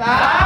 来。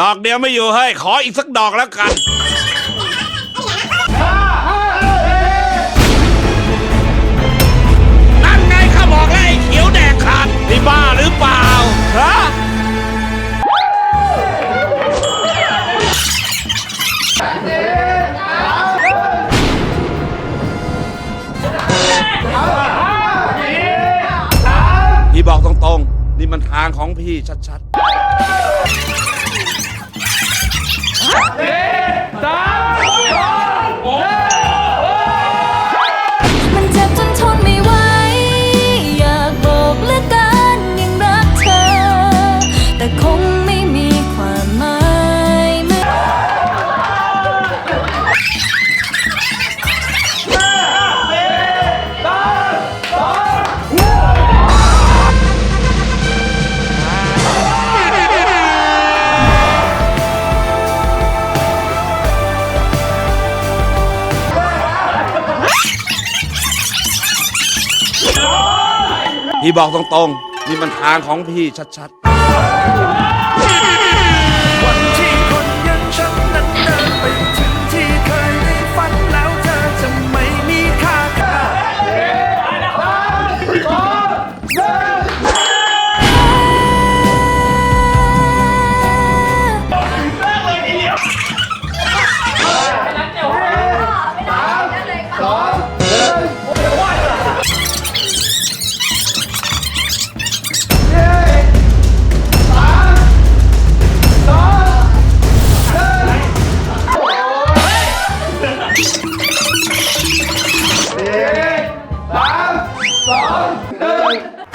ดอกเดียวไม่อยู่เฮ้ยขออีกสักดอกแล้วกัน นั่นไงข้าบอกแล้วไอ้เขียวแดกขาดนี่บ้าหรือเปล่าฮะพี่ นี่มันทางของพี่ชัดๆมัน พี่บอกตรงๆนี่มันทางของพี่ชัดๆ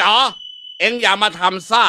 จ๋อ เอ็งอย่ามาทำซ่า